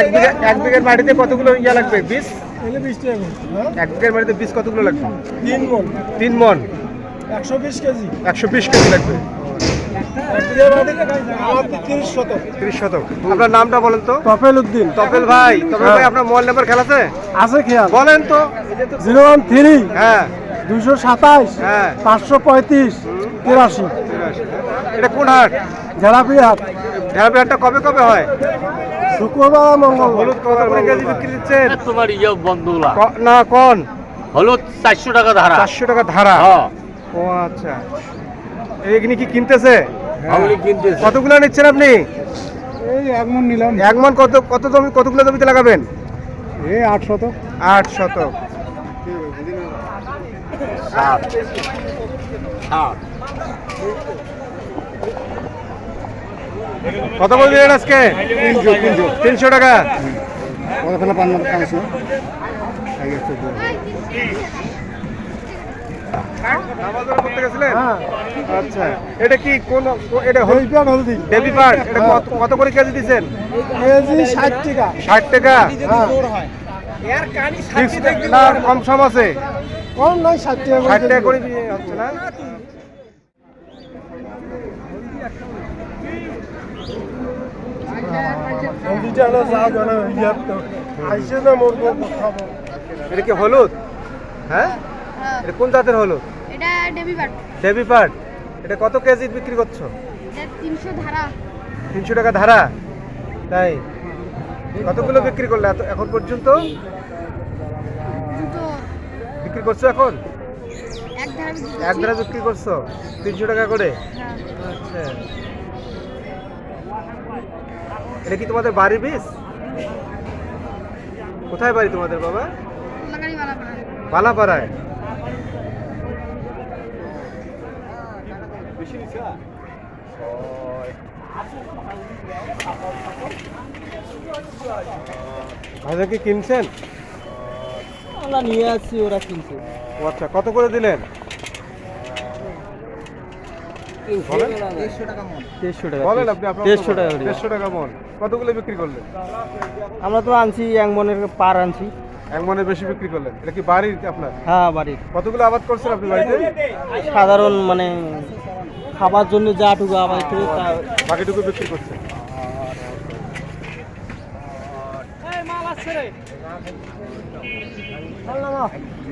এক বিঘা এক মাটিতে কতগুলো ইয়া লাগবে? বীজ। হ্যাঁ? এক বিঘার মাটিতে বীজ কতগুলো লাগবে? তিন মন। তিন মন। একশো বিশ কেজি। একশো বিশ কেজি লাগবে। তিরিশ শতক। আপনার নামটা বলেন তো। উদ্দিন। তপেল ভাই তপেল ভাই আপনার মোবাইল নাম্বার খেলা আছে? খেয়াল। বলেন তো। Zero one three. হ্যাঁ। দুশো সাতাইশ। হ্যাঁ। পাঁচশো পঁয়ত্রিশ। তিরাশি। এটা কোন হাট? ঝাড়াপি হাট ঢেলাপিহাটটা কবে কবে হয়? শুক্রবার মঙ্গল হলুদ কত করে কেজি বিক্রি দিচ্ছেন? তোমার ইয়ে বন্ধুলা না কোন? হলো চারশো টাকা ধারা। চারশো টাকা ধারা? হ্যাঁ ও আচ্ছা। এগুলি কি কিনতেছে? আমি কতগুলো নিচ্ছেন আপনি? এই এক মন নিলাম। এক মন কত কত জমি কতগুলো জমিতে লাগাবেন? এই আট শতক। আট শতক। সাত। সাত। কত করে দিলেন আজকে? তিনশো টাকা। হ্যাঁ। আচ্ছা। এটা কি কোন এটা হলদি বেবি পার্ট এটা কত- কত করে কেজি দিচ্ছেন? কেজি ষাট টাকা। ষাট টাকা? হ্যাঁ। না কম সম আছে? কম নয় ষাট টাকা ষাট টাকা করে করে দিয়ে হচ্ছে না? হলদিটা যা জানা ইয়ার তো। আইসে না মরবো খাব। এটা কি হলুদ? হ্যাঁ? এটা কোন জাতের হলুদ? এটা ডেবি বাট বেবি পার্ট এটা কত কেজি বিক্রি করছ? তিনশো ধারা। তিনশো টাকা ধারা? তাই? কতগুলো বিক্রি করলে এত- এখন পর্যন্ত? বিক্রি করছ এখন? এক ধারা বিক্রি এক করছি। ধারা বিক্রি করছ? তিনশো টাকা করে? হ্যাঁ। আচ্ছা। এটা কি তোমাদের বাড়ির বীজ কোথায় বাড়ি তোমাদের বাবা। বালাপাড়ায়। ভাইজা কি কিনছেন? নিয়ে আসছি ওরা কিনছে। আচ্ছা কত করে দিলেন? বলেন। দেড়শো বলেন আপনি দেড়শো টাকা দেড়শো টাকা মন। কতগুলো বিক্রি করলেন? আমরা তো আনছি এক মনের পার আনছি। এক বেশি বিক্রি করলেন। এটা কি বাড়ির আপনার? হ্যাঁ বাড়ির। কতগুলো আবাদ করছেন আপনি বাড়িতে? সাধারণ মানে খাবার জন্য যাটুকু একটু তা- বাকিটুকু বিক্রি করছেন।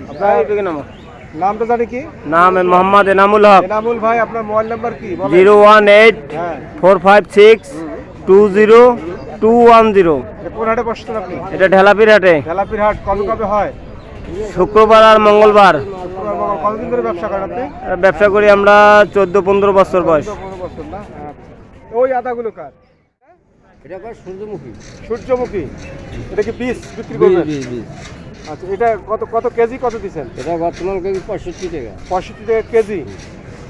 আপনার নামটা জানি কি? নাম মোহাম্মদ এনামুল হক। এনামুল ভাই আপনার মোবাইল নাম্বার কি? জিরো ওয়ান এইট হ্যাঁ। Four five six two zero two one zero. এটা কোন হাটে বসছেন আপনি? এটা ঢেলাপির হাটে। ঢেলাপির হাট কবে কবে হয়? শুক্রবার আর মঙ্গলবার। কতদিন ধরে ব্যবসা করেন আপনি? ব্যবসা করি আমরা চোদ্দ পনেরো বছর বয়স। আচ্ছা। ওই আদাগুলো কার? এটা সূর্যমুখী। সূর্যমুখী। এটা কি বীজ বিক্রি করবেন? আচ্ছা এটা কত কত কেজি কত দিচ্ছেন? এটা বর্তমান কেজি পঁয়ষট্টি টাকা। পঁয়ষট্টি টাকা কেজি।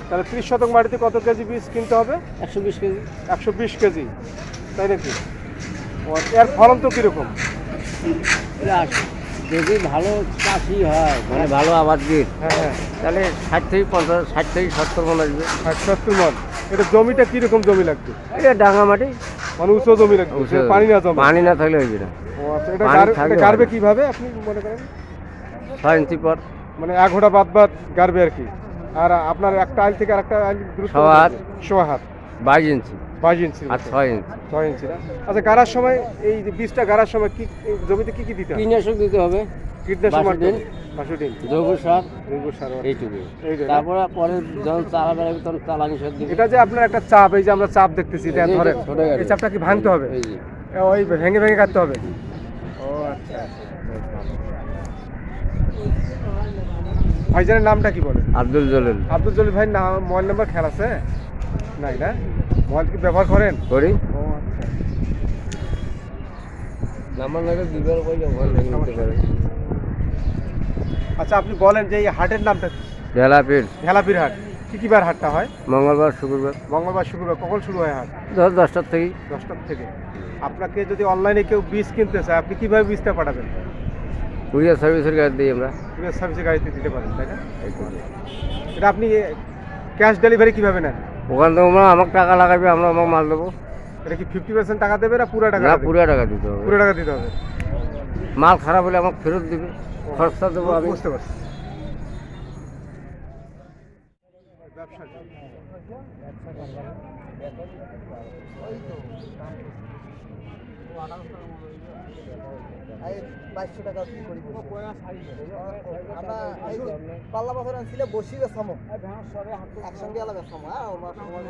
তাহলে ত্রিশ শতক মাটিতে কত কেজি বীজ কিনতে হবে? একশো বিশ কেজি। একশো বিশ কেজি। তাই নাকি? এর ফলন তো কীরকম? যদি ভালো চাষি হয় মানে ভালো আবাদবিদ হ্যাঁ হ্যাঁ। তাহলে ষাট থেকে পঞ্চাশ ষাট থেকে সত্তর মন আসবে। ষাট সত্তর মন। এটা জমিটা কীরকম জমি লাগবে? এটা ডাঙা মাটি। মানে উঁচু জমি লাগবে। পানি না জমি? পানি না থাকলে হইবে না। আচ্ছা এটা পানি গার- থাকলে এটা গাড়বে। কীভাবে আপনি মনে করেন? ছয় ইঞ্চি পর। মানে এক ঘোড়া বাদ বাদ গাড়বে আর কি। আর আপনার একটা আইল থেকে আরেকটা আইল দূরত্ব সোয়া হাত। সোয়া হাত। বাইশ ইঞ্চি। বাইশ ইঞ্চি আর ছয় ইঞ্চি। ছয় ইঞ্চি না? আচ্ছা গাড়ার সময় এই যে বীজটা গাড়ার সময় কি এই জমিতে কি কি দিতে হয়? কীটনাশক দিতে হবে। কীটনাশক মারতে? জৈব সার। জৈব সার এইটুকু। এই যে না? তারপরে পরে যখন চালা বেড়াবে তখন চালানি সার দিবে এটা যে আপনার একটা চাপ এই যে আমরা চাপ দেখতেছি এটা এই যে ধরেন। ছোট গাড়ি। এই চাপটা কি ভাঙতে হবে? এই যে। ওই ভেঙে ভেঙে কাটতে হবে? ভাইজানের নামটা কি বলে? আব্দুল জলিল। আব্দুল জলিল ভাই নাম মোবাইল নাম্বার খেয়াল আছে? নাই না? মোবাইল কি ব্যবহার করেন? করি। আচ্ছা। নাম্বার লাগে দিবার ওই ওখানে নিতে পারে। আচ্ছা আপনি বলেন যে এই হাটের নামটা কি? ঢেলাপির হেলাপির হাট। কি কি বার হাটটা হয়? মঙ্গলবার শুক্রবার। মঙ্গলবার শুক্রবার কখন শুরু হয় হাট? দশ দশটার থেকে। দশটার থেকে। আপনাকে যদি অনলাইনে কেউ বীজ কিনতে চায় আপনি কীভাবে বীজটা পাঠাবেন? কুরিয়ার সার্ভিসের গাড়ি দিই আমরা। কুরিয়ার সার্ভিসের গাড়িতে দিতে পারেন তাই না? এটা আপনি ক্যাশ ডেলিভারি কীভাবে নেন? ওখান থেকে আমরা আমাকে টাকা লাগাবে আমরা আমাকে মাল দেবো। এটা কি ফিফটি পার্সেন্ট টাকা দেবে না পুরো টাকা পুরো টাকা দিতে হবে। পুরো টাকা দিতে হবে। মাল খারাপ হলে আমাকে ফেরত দেবে। খরচা দেবো আমি। বুঝতে পারছি। ব্যবসার জন্য। পাল্লা পাথর আনছিলে বসি বেসামো একসঙ্গে আলাদা সময়